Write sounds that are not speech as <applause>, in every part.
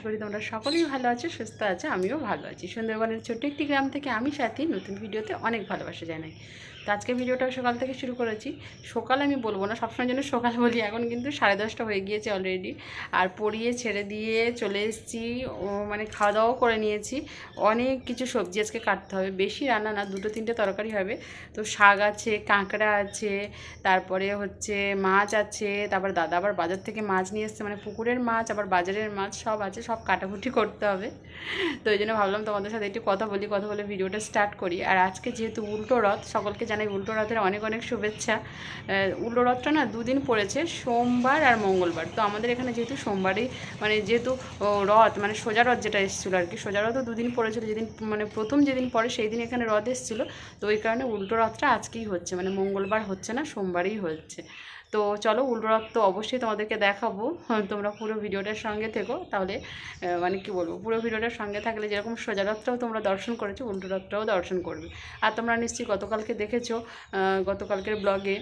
আশা করি তোমরা সকলেই ভালো আছো, সুস্থ আছো, আমিও ভালো আছি। সুন্দরবনের ছোট্ট একটি গ্রাম থেকে আমি সাথী নতুন ভিডিওতে অনেক ভালোবাসা জানাই। আজকে ভিডিওটা সকাল থেকে শুরু করেছি। সকাল আমি বলব না সবসময় জন্য সকাল বলি। এখন কিন্তু সাড়ে দশটা হয়ে গিয়েছে অলরেডি আর পড়িয়ে ছেড়ে দিয়ে চলে এসেছি। মানে খাওয়া দাওয়াও করে নিয়েছি। অনেক কিছু সবজি আজকে কাটতে হবে। বেশি রান্না না, দুটো তিনটে তরকারি হবে। তো শাক আছে, কাঁকড়া আছে, তারপরে হচ্ছে মাছ আছে, তারপর দাদা আবার বাজার থেকে মাছ নিয়ে এসছে। মানে পুকুরের মাছ, আবার বাজারের মাছ, সব আছে, সব কাটাকুটি করতে হবে। তো এই জন্য ভাবলাম তোমাদের সাথে একটু কথা বলি, কথা বলে ভিডিওটা স্টার্ট করি। আর আজকে যেহেতু উল্টো রথ, সকলকে জানাই উল্টো রথের অনেক অনেক শুভেচ্ছা। উল্টো রথটা না দুদিন পড়েছে, সোমবার আর মঙ্গলবার। তো আমাদের এখানে যেহেতু সোমবারই মানে যেহেতু রথ মানে সোজা রথ যেটা এসেছিল আর কি, সোজা রথও দুদিন পড়েছিল, যেদিন মানে প্রথম যেদিন পরে সেই দিন এখানে রথ এসেছিল। তো ওই কারণে উল্টো রথটা আজকেই হচ্ছে মানে মঙ্গলবার হচ্ছে না, সোমবারই হচ্ছে। তো চলো উল্টো রথ তো অবশ্যই তোমাদেরকে দেখাবো। হ্যাঁ, তোমরা পুরো ভিডিওটার সঙ্গে থেকো। তাহলে মানে কি বলব পুরো ভিডিওটার সঙ্গে থাকলে যেরকম সোজা রথটাও তোমরা দর্শন করেছ উল্টো রথটাও দর্শন করবে। আর তোমরা নিশ্চয়ই গতকালকে দেখেছ গতকালকের ব্লগে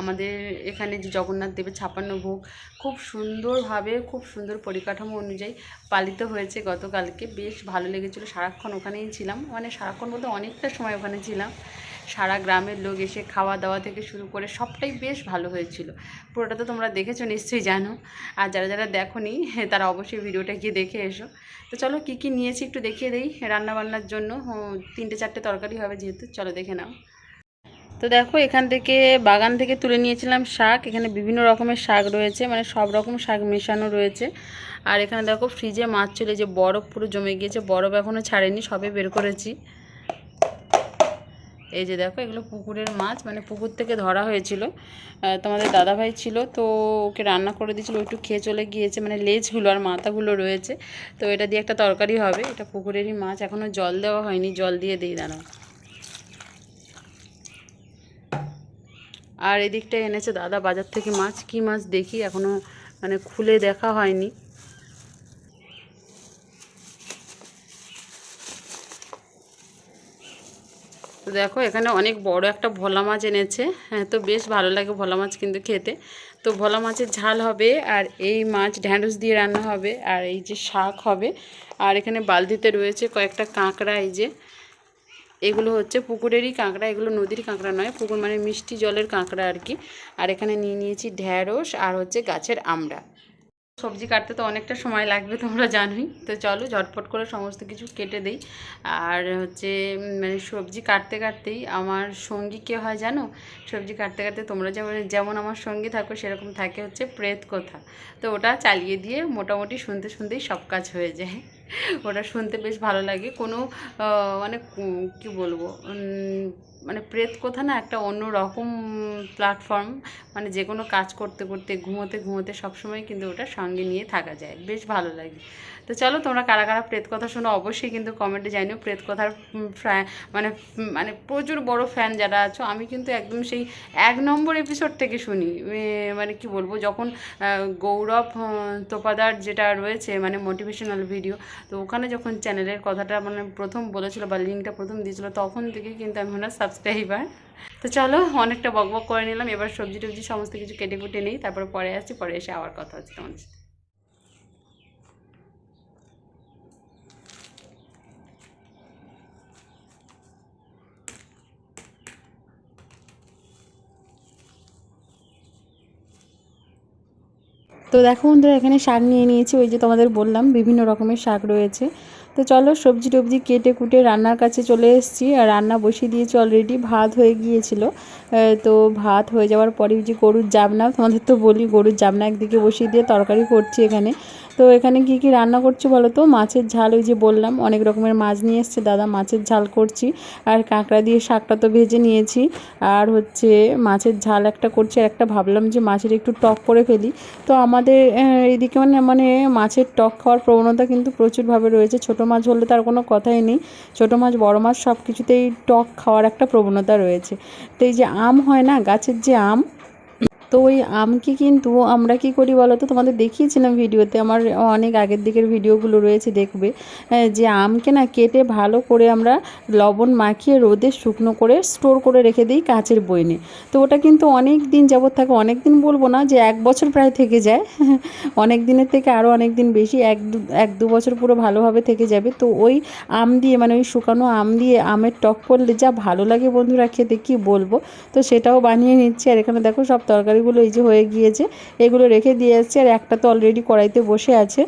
আমাদের এখানে যে জগন্নাথ দেবের ছাপান্ন ভোগ খুব সুন্দরভাবে খুব সুন্দর পরিকাঠামো অনুযায়ী পালিত হয়েছে গতকালকে। বেশ ভালো লেগেছিলো সারাক্ষণ ওখানেই ছিলাম। মানে সারাক্ষণ বলতে অনেকটা সময় ওখানে ছিলাম। সারা গ্রামের লোক এসে খাওয়া দাওয়া থেকে শুরু করে সবটাই বেশ ভালো হয়েছিল। পুরোটা তো তোমরা দেখেছ, নিশ্চয়ই জানো। আর যারা যারা দেখোনি তারা অবশ্যই ভিডিওটা গিয়ে দেখে এসো। তো চলো, কী কী নিয়েছি একটু দেখিয়ে দিই রান্নাবান্নার জন্য। তিনটে চারটে তরকারি হবে যেহেতু, চলো দেখে নাও। তো দেখো, এখান থেকে বাগান থেকে তুলে নিয়েছিলাম শাক। এখানে বিভিন্ন রকমের শাক রয়েছে মানে সব রকম শাক মেশানো রয়েছে। আর এখানে দেখো, ফ্রিজে মাছ চলে, যে বরফ পুরো জমে গিয়েছে। বরফ এখনও ছাড়েনি, সবে বের করেছি। এই যে দেখো, এগুলো পুকুরের মাছ মানে পুকুর থেকে ধরা হয়েছিল। তোমাদের দাদাভাই ছিল, তো ওকে রান্না করে দিয়েছিল একটু খেয়ে চলে গিয়েছে মানে লেজগুলো আর মাথাগুলো রয়েছে। তো এটা দিয়ে একটা তরকারি হবে, এটা পুকুরেরই মাছ এখনও জল দেওয়া হয়নি, জল দিয়ে দিই, দাঁড়াও। আর এদিকটায় এনেছে দাদা বাজার থেকে মাছ, কি মাছ দেখি এখনও মানে খুলে দেখা হয়নি। তো দেখো, এখানে অনেক বড় একটা ভোলা মাছ এনেছে। হ্যাঁ তো বেশ ভালো লাগে ভোলা মাছ কিন্তু খেতে। তো ভোলা মাছের ঝাল হবে আর এই মাছ ঢ্যাঁড়স দিয়ে রান্না হবে আর এই যে শাক হবে। আর এখানে বালতিতে রয়েছে কয়েকটা কাঁকড়া, এই যে এগুলো হচ্ছে পুকুরেরই কাঁকড়া, এগুলো নদীর কাঁকড়া নয়, পুকুর মানে মিষ্টি জলের কাঁকড়া আর কি। আর এখানে নিয়ে নিয়েছি ঢ্যাঁড়স আর হচ্ছে গাছের আমড়া। সবজি কাটতে তো অনেকটা সময় লাগবে, তোমরা জানোই। তো চলো, ঝটপট করে সমস্ত কিছু কেটে দেই। আর হচ্ছে মানে সবজি কাটতে কাটতেই আমার সঙ্গী কে হয় জানো? সবজি কাটতে কাটতে তোমরা যেমন যেমন আমার সঙ্গী থাকো, সেরকম থাকে হচ্ছে প্রেত কথা। তো ওটা চালিয়ে দিয়ে মোটামুটি শুনতে শুনতেই সব কাজ হয়ে যায়। ওটা শুনতে বেশ ভালো লাগে। কোনো মানে কু- বলব মানে প্রেত কথা না, একটা অন্য রকম প্ল্যাটফর্ম মানে যে কোনো কাজ করতে করতে, ঘুমোতে ঘুমোতে সবসময় কিন্তু ওটা সঙ্গে নিয়ে থাকা যায়। বেশ ভালো লাগে। তো চলো, তোমরা কারা কারা প্রেত কথা শোনো অবশ্যই কিন্তু কমেন্টে জানিও। প্রেত কথার মানে মানে প্রচুর বড় ফ্যান যারা আছো, আমি কিন্তু একদম সেই এক নম্বর এপিসোড থেকে শুনি। মানে কি বলব, যখন গৌরব তোপাদার যেটা রয়েছে মানে মোটিভেশনাল ভিডিও তো ওখানে যখন চ্যানেলের কথাটা মানে প্রথম বলেছিল বা লিঙ্কটা প্রথম দিয়েছিল, তখন থেকে কিন্তু আমি ওনার সাবস্ক্রাইবার তো চলো, অনেকটা বক বক করে নিলাম। এবার সবজি টবজি সমস্ত কিছু কেটে কুটে নেই, তারপর পরে আসছি, পরে এসে আবার কথা হচ্ছে তোমাদের সাথে। তো দেখো বন্ধুরা, এখানে শাক নিয়ে নিয়েছি, ওই যে তোমাদের বললাম, বিভিন্ন রকমের শাক রয়েছে। তো চলো সবজি টবজি কেটে কুটে রান্নার কাছে চলে এসেছি, আর রান্না বসিয়ে দিয়েছি অলরেডি ভাত হয়ে গিয়েছিল। তো ভাত হয়ে যাওয়ার পরে যে গরুর জাবনা তোমাদের তো বলি গরুর জাবনা একদিকে বসিয়ে দিয়ে তরকারি করছি এখানে। তো এখানে কি কি রান্না করছি বলো তো? মাছের ঝাল ওই যে বললাম অনেক রকমের মাছ নিয়ে এসছে। দাদা মাছের ঝাল করছি। আর কাঁকড়া দিয়ে শাকটা তো ভেজে নিয়েছি। আর হচ্ছে মাছের ঝাল একটা করছি। আর একটা ভাবলাম যে মাছের একটু টক করে ফেলি। তো আমাদের আহ, এইদিকে মানে মানে মাছের টক খাওয়ার প্রবণতা কিন্তু প্রচুরভাবে রয়েছে। ছোটো মাছ হলে তার কোনো কথাই নেই। ছোটো মাছ বড় মাছ সব কিছুতেই টক খাওয়ার একটা প্রবণতা রয়েছে। তো এই যে আম হয় না গাছের যে আম তো ওই আমকে কিন্তু আমরা কি করি বলো তো? তোমাদের দেখিয়েছিলাম ভিডিওতে, আমার অনেক আগের দিকের ভিডিওগুলো রয়েছে দেখবে। যে আমকে না কেটে ভালো করে আমরা লবণ মাখিয়ে রোদে শুকনো করে স্টোর করে রেখে দিই কাচের বইনে। তো ওটা কিন্তু অনেক দিন যাবৎ থাকে, অনেক দিন বলব না যে এক বছর প্রায় থেকে যায়। <laughs> অনেক দিনের থেকে আরও অনেক দিন বেশি, এক দু এক দু বছর পুরো ভালোভাবে থেকে যাবে। তো ওই আম দিয়ে মানে ওই শুকানো আম দিয়ে আমের টক করলে যা ভালো লাগে বন্ধুরা খেতে, কি বলব? তো সেটাও বানিয়ে নিচ্ছি। আর এখানে দেখো সব তরকারিগুলো এই যে হয়ে গিয়েছে, এগুলো রেখে দিয়ে আসছি আর একটা তো অলরেডি কড়াইতে বসে আছে।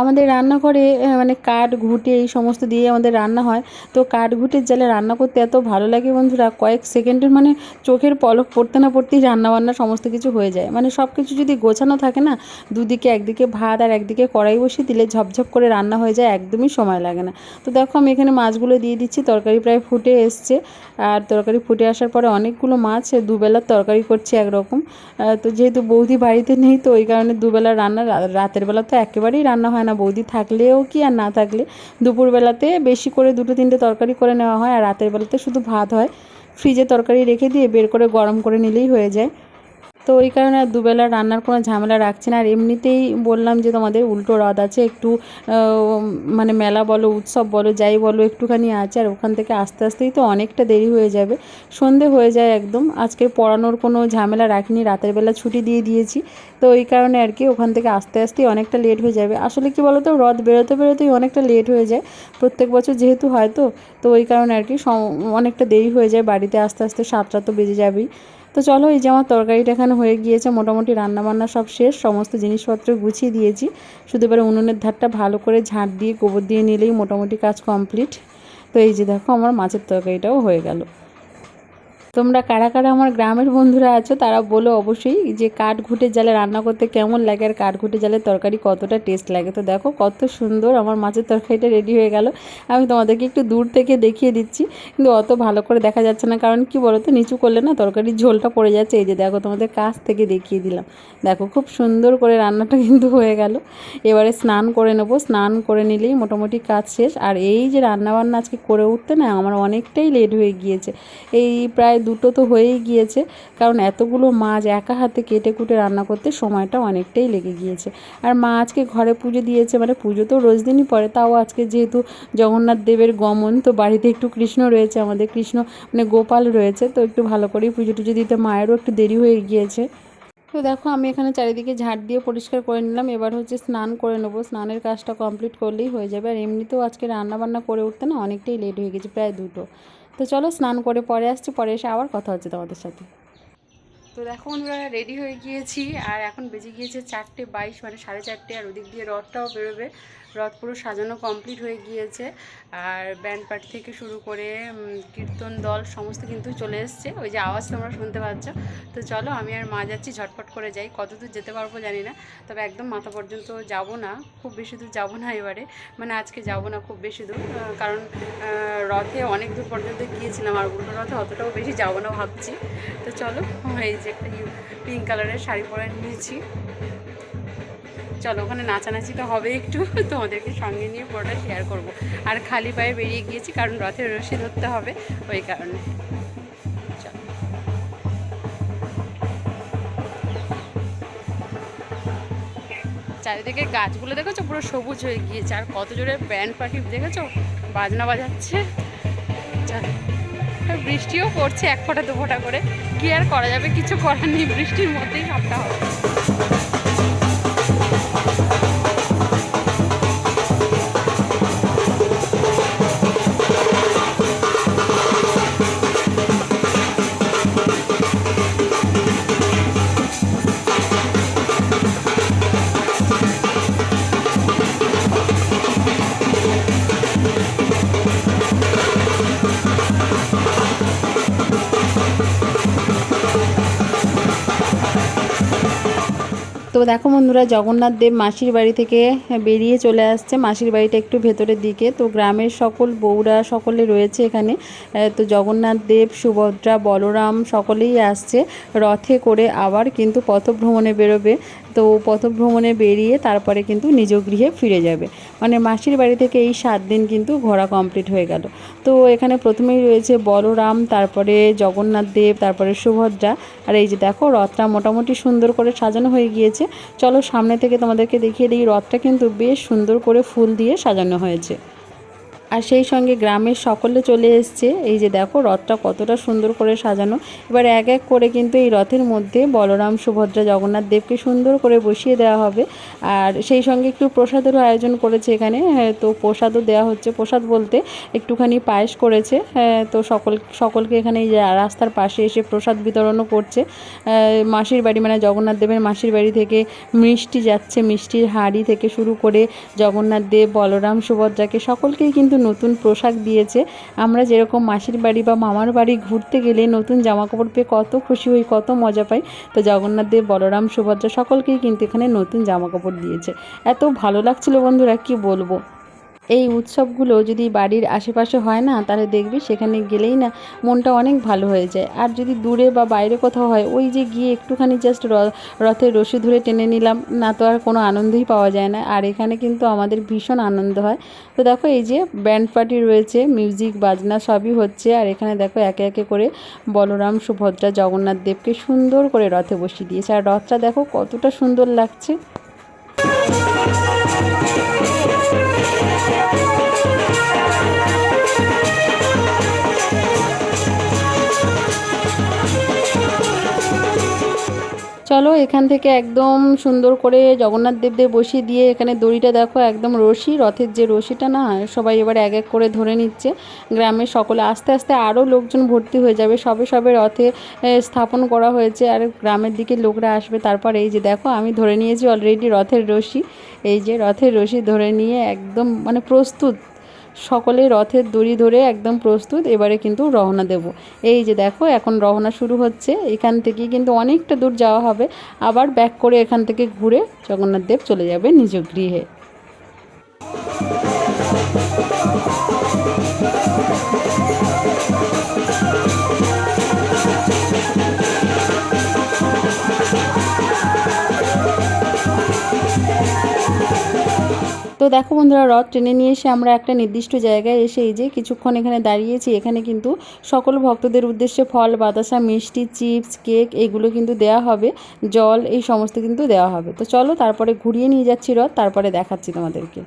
আমাদের রান্নাঘরে মানে কাঠ, ঘুটে এই সমস্ত দিয়ে আমাদের রান্না হয়। তো কাঠ, ঘুটের জালে রান্না করতে এত ভালো লাগে বন্ধুরা, কয়েক সেকেন্ডের মানে চোখের পলক পড়তে না পড়তেই রান্না বান্না সমস্ত কিছু হয়ে যায়। মানে সব কিছু যদি গোছানো থাকে না, দুদিকে একদিকে ভাত আর একদিকে কড়াই বসিয়ে দিলে ঝপঝপ করে রান্না হয়ে যায়, একদমই সময় লাগে না। তো দেখো আমি এখানে মাছগুলো দিয়ে দিচ্ছি, তরকারি প্রায় ফুটে এসছে। আর তরকারি ফুটে আসার পরে অনেকগুলো মাছ দুবেলার তরকারি করছি একরকম। তো যেহেতু বৌদি বাড়িতে নেই, তো ওই কারণে দুবেলা রান্না, রাতের বেলা তো একেবারেই রান্না হয় না বৌদি থাকলেও কি আর না থাকলে দুপুরবেলাতে বেশি করে দুটো তিনটে তরকারি করে নেওয়া হয় আর রাতের বেলাতে শুধু ভাত হয়। ফ্রিজে তরকারি রেখে দিয়ে বের করে গরম করে নিলেই হয়ে যায়। তো ওই কারণে আর দুবেলা রান্নার কোনো ঝামেলা রাখছি না। আর এমনিতেই বললাম যে তোমাদের উল্টো রথ আছে, একটু মানে মেলা বলো, উৎসব বলো, যাই বলো, একটুখানি আছে, আর ওখান থেকে আস্তে আস্তেই তো অনেকটা দেরি হয়ে যাবে। সন্ধে হয়ে যায় একদম, আজকে পড়ানোর কোনো ঝামেলা রাখিনি, রাতের বেলা ছুটি দিয়ে দিয়েছি। তো ওই কারণে আর কি ওখান থেকে আস্তে আস্তেই অনেকটা লেট হয়ে যাবে। আসলে কি বলো তো রথ বেরোতে বেরোতেই অনেকটা লেট হয়ে যায়। প্রত্যেক বছর যেহেতু হয় তো তো ওই কারণে আর কি অনেকটা দেরি হয়ে যায় বাড়িতে আস্তে আস্তে, সাতটা তো বেজে যাবেই। তো চলো এই যে আমার তরকারিটা এখানে হয়ে গিয়েছে, মোটামুটি রান্নাবান্না সব শেষ, সমস্ত জিনিসপত্র গুছিয়ে দিয়েছি। শুধু এবারে উনুনের ধারটা ভালো করে ঝাঁট দিয়ে, গোবর দিয়ে নিলেই মোটামুটি কাজ কমপ্লিট তো এই যে দেখো আমার মাছের তরকারিটাও হয়ে গেল। তোমরা কারা কারা আমার গ্রামের বন্ধুরা আছো, তারা বলো অবশ্যই যে কাঠ ঘুটে জালে রান্না করতে কেমন লাগে আর কাঠ ঘুটে জালের তরকারি কতটা টেস্ট লাগে। তো দেখো কত সুন্দর আমার মাছের তরকারিটা রেডি হয়ে গেল। আমি তোমাদেরকে একটু দূর থেকে দেখিয়ে দিচ্ছি, কিন্তু অত ভালো করে দেখা যাচ্ছে না, কারণ কি বলো তো নিচু করলে না তরকারির ঝোলটা পড়ে যাচ্ছে। এই যে দেখো তোমাদের কাছ থেকে দেখিয়ে দিলাম। দেখো খুব সুন্দর করে রান্নাটা কিন্তু হয়ে গেল। এবারে স্নান করে নেব। স্নান করে নিলেই মোটামুটি কাজ শেষ। আর এই যে রান্নাবান্না আজকে করে উঠতে না, আমার অনেকটাই লেট হয়ে গিয়েছে। এই প্রায় দুটো তো হয়েই গিয়েছে। কারণ এতগুলো মাছ একা হাতে কেটে কুটে রান্না করতে সময়টা অনেকটাই লেগে গিয়েছে। আর মা আজকে ঘরে পুজো দিয়েছে মানে পুজো তো রোজ দিনই পরে তাও আজকে যেহেতু জগন্নাথ দেবের গমন, তো বাড়িতে একটু কৃষ্ণ রয়েছে, আমাদের কৃষ্ণ মানে গোপাল রয়েছে, তো একটু ভালো করেই পুজো টুজো দিতে মায়েরও একটু দেরি হয়ে গিয়েছে। তো দেখো, আমি এখানে চারিদিকে ঝাড় দিয়ে পরিষ্কার করে নিলাম, এবার হচ্ছে স্নান করে নেব। স্নানের কাজটা কমপ্লিট করলেই হয়ে যাবে। আর এমনিতেও আজকে রান্না বান্না করে উঠতে না অনেকটাই লেট হয়ে গেছে, প্রায় দুটো। তো চলো স্নান করে পরে আসছি, পরে এসে আবার কথা হচ্ছে তোমাদের সাথে। তো দেখো আমরা রেডি হয়ে গিয়েছি, আর এখন বেজে গিয়েছে চারটে বাইশ মানে সাড়ে চারটে, আর ওদিক দিয়ে রথটাও বেরোবে। রথ পুরো সাজানো কমপ্লিট হয়ে গিয়েছে। আর ব্যান্ড পার্টি থেকে শুরু করে কীর্তন দল সমস্ত কিন্তু চলে এসছে। ওই যে আওয়াজ তোমরা শুনতে পাচ্ছ। তো চলো, আমি আর মা যাচ্ছি, ঝটপট করে যাই। কত দূর যেতে পারব জানি না। তবে একদম মাথা পর্যন্ত যাব না। খুব বেশি দূর যাব না এবারে। মানে আজকে যাব না খুব বেশি দূর। কারণ রথে অনেক দূর পর্যন্ত গিয়েছিলাম। আর উল্টো রথে অতটাও বেশি যাব না ভাবছি। তো চলো, এই যে একটা পিঙ্ক কালারের শাড়ি পরে নিয়েছি। চলো, ওখানে নাচানাচি তো হবে একটু। <laughs> তোমাদেরকে সঙ্গে নিয়ে পুরোটা শেয়ার করব। আর খালি পায়ে বেরিয়ে গিয়েছি, কারণ রথের রশি ধরতে হবে, ওই কারণে। চারিদিকে গাছগুলো দেখেছ? পুরো সবুজ হয়ে গিয়েছে। আর কত জোরে ব্যান্ড পার্টি দেখেছ? বাজনা বাজাচ্ছে। বৃষ্টিও পড়ছে এক ফোঁটা, দু ফোঁটা করে। কি আর করা যাবে? কিছু করার নেই। বৃষ্টির মধ্যেই সবটা হবে। দেখো বন্ধুরা, জগন্নাথ দেব মাসির বাড়ি থেকে বেরিয়ে চলে আসছে। মাসির বাড়িটা একটু ভেতরের দিকে। তো গ্রামের সকল বউরা সকলে রয়েছে এখানে। তো জগন্নাথ দেব, সুভদ্রা, বলরাম সকলেই আসছে। রথে করে আবার কিন্তু পথভ্রমণে বেরোবে। তো পথভ্রমণে বেরিয়ে তারপরে কিন্তু নিজ গৃহে ফিরে যাবে। মানে মাসির বাড়ি থেকে এই সাত দিন কিন্তু ঘোরা কমপ্লিট হয়ে গেল। তো এখানে প্রথমেই রয়েছে বলরাম, তারপরে জগন্নাথ দেব, তারপরে সুভদ্রা। আর এই যে দেখো, রথটা মোটামুটি সুন্দর করে সাজানো হয়ে গিয়েছে। চলো সামনে থেকে তোমাদেরকে দেখিয়ে দিই, রথটা কিন্তু বেশ সুন্দর করে ফুল দিয়ে সাজানো হয়েছে। আর সেই সঙ্গে গ্রামের সকলে চলে এসছে। এই যে দেখো রথটা কতটা সুন্দর করে সাজানো। এবার এক এক করে কিন্তু এই রথের মধ্যে বলরাম সুভদ্রা জগন্নাথ দেবকে সুন্দর করে বসিয়ে দেওয়া হবে। আর সেই সঙ্গে একটু প্রসাদেরও আয়োজন করেছে এখানে। হ্যাঁ, তো প্রসাদও দেওয়া হচ্ছে। প্রসাদ বলতে একটুখানি পায়েস করেছে। হ্যাঁ, তো সকল সকলকে এখানে এই রাস্তার পাশে এসে প্রসাদ বিতরণও করছে। মাসির বাড়ি মানে জগন্নাথ দেবের মাসির বাড়ি থেকে মিষ্টি যাচ্ছে। মিষ্টির হাঁড়ি থেকে শুরু করে জগন্নাথ দেব বলরাম সুভদ্রাকে সকলকেই কিন্তু নতুন পোশাক দিয়েছে। আমরা যেরকম মাসির বাড়ি বা মামার বাড়ি ঘুরতে গেলে নতুন জামা কাপড় পেয়ে কত খুশি হই, কত মজা পাই। তো জগন্নাথ দেব, বলরাম, সুভদ্রা সকলকেই কিন্তু এখানে নতুন জামা কাপড় দিয়েছে। এত ভালো লাগছিল বন্ধুরা, কি বলব? এই উৎসবগুলো যদি বাড়ির আশেপাশে হয় না, তাহলে দেখবি সেখানে গেলেই না মনটা অনেক ভালো হয়ে যায়। আর যদি দূরে বা বাইরে কোথাও হয়, ওই যে গিয়ে একটুখানি জাস্ট রথের রশি ধরে টেনে নিলাম, না তো আর কোনো আনন্দই পাওয়া যায় না। আর এখানে কিন্তু আমাদের ভীষণ আনন্দ হয়। তো দেখো এই যে ব্যান্ড পার্টি রয়েছে মিউজিক বাজনা সবই হচ্ছে। আর এখানে দেখো একে একে করে বলরাম, সুভদ্রা, জগন্নাথ দেবকে সুন্দর করে রথে বসিয়ে দিয়েছে। আর রথটা দেখো কতটা সুন্দর লাগছে। চলো, এখান থেকে একদম সুন্দর করে জগন্নাথ দেবদের বসিয়ে দিয়ে এখানে দড়িটা দেখো, একদম রশি, রথের যে রশিটা না, সবাই এবার এক এক করে ধরে নিচ্ছে। গ্রামের সকলে, আস্তে আস্তে আরও লোকজন ভর্তি হয়ে যাবে, সবে সবে রথে স্থাপন করা হয়েছে, আর গ্রামের দিকে লোকরা আসবে, তারপর এই যে দেখো, আমি ধরে নিয়েছি অলরেডি রথের রশি, এই যে রথের রশি ধরে নিয়ে একদম মানে প্রস্তুত। সকলে রথের দড়ি ধরে একদম প্রস্তুত, এবারে কিন্তু রওনা দেব। এই যে দেখো, এখন রওনা শুরু হচ্ছে। এখান থেকে কিন্তু অনেকটা দূর যাওয়া হবে। আবার ব্যাক করে এখান থেকে ঘুরে জগন্নাথ দেব চলে যাবে নিজ গৃহে। তো দেখো বন্ধুরা, রথ টেনে নিয়ে এসে আমরা একটা নির্দিষ্ট জায়গায় এসে এই যে কিছুক্ষণ এখানে দাঁড়িয়েছি, এখানে কিন্তু সকল ভক্তদের উদ্দেশ্যে ফল, বাতাসা, মিষ্টি, চিপস, কেক এগুলো কিন্তু দেওয়া হবে, জল এই সমস্ত কিন্তু দেওয়া হবে। তো চলো তারপরে ঘুরিয়ে নিয়ে যাচ্ছি রথ, তারপরে দেখাচ্ছি তোমাদেরকে।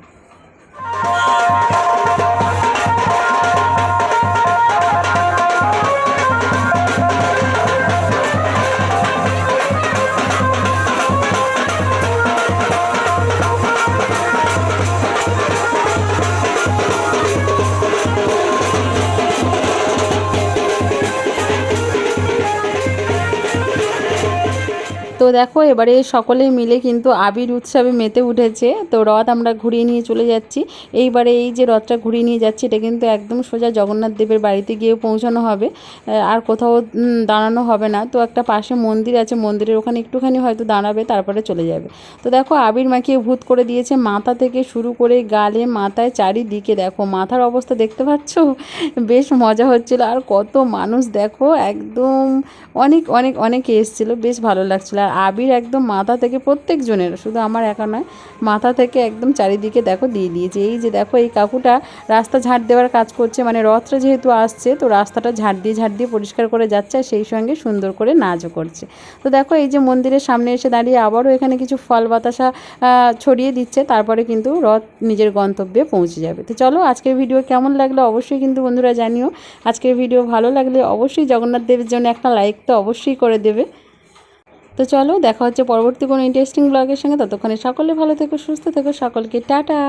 তো দেখো, এবারে সকলে মিলে কিন্তু আবির উৎসবে মেতে উঠেছে। তো রথ আমরা ঘুরিয়ে নিয়ে চলে যাচ্ছি। এইবারে এই যে রথটা ঘুরিয়ে নিয়ে যাচ্ছি, এটা কিন্তু একদম সোজা জগন্নাথ দেবের বাড়িতে গিয়ে পৌঁছানো হবে। আর কোথাও দাঁড়ানো হবে না। তো একটা পাশে মন্দির আছে, মন্দিরের ওখানে একটুখানি হয়তো দাঁড়াবে, তারপরে চলে যাবে। তো দেখো, আবির মাখিয়ে ভূত করে দিয়েছে। মাথা থেকে শুরু করে গালে, মাথায়, চারিদিকে দেখো, মাথার অবস্থা দেখতে পাচ্ছ? বেশ মজা হচ্ছিল। আর কত মানুষ দেখো, একদম অনেক অনেক, অনেকে এসেছিল। বেশ ভালো লাগছিল। আর আবির একদম মাথা থেকে প্রত্যেকজনের, শুধু আমার একা নয়, মাথা থেকে একদম চারিদিকে দেখো দিয়ে দিয়েছে। এই যে দেখো, এই কাকুটা রাস্তা ঝাড় দেওয়ার কাজ করছে মানে রথটা যেহেতু আসছে, তো রাস্তাটা ঝাড় দিয়ে ঝাড় দিয়ে পরিষ্কার করে যাচ্ছে আর সেই সঙ্গে সুন্দর করে নাচও করছে। তো দেখো, এই যে মন্দিরের সামনে এসে দাঁড়িয়ে আবারও এখানে কিছু ফল বাতাসা ছড়িয়ে দিচ্ছে, তারপরে কিন্তু রথ নিজের গন্তব্যে পৌঁছে যাবে। তো চলো, আজকের ভিডিও কেমন লাগল অবশ্যই কিন্তু বন্ধুরা জানিও। আজকের ভিডিও ভালো লাগলে অবশ্যই জগন্নাথ দেবের জন্য একটা লাইক তো অবশ্যই করে দেবে। তো চলো দেখা হচ্ছে পরবর্তী কোনো ইন্টারেস্টিং ব্লগের সঙ্গে। ততক্ষণে সকলে ভালো থেকো, সুস্থ থেকো, সকলকে টাটা।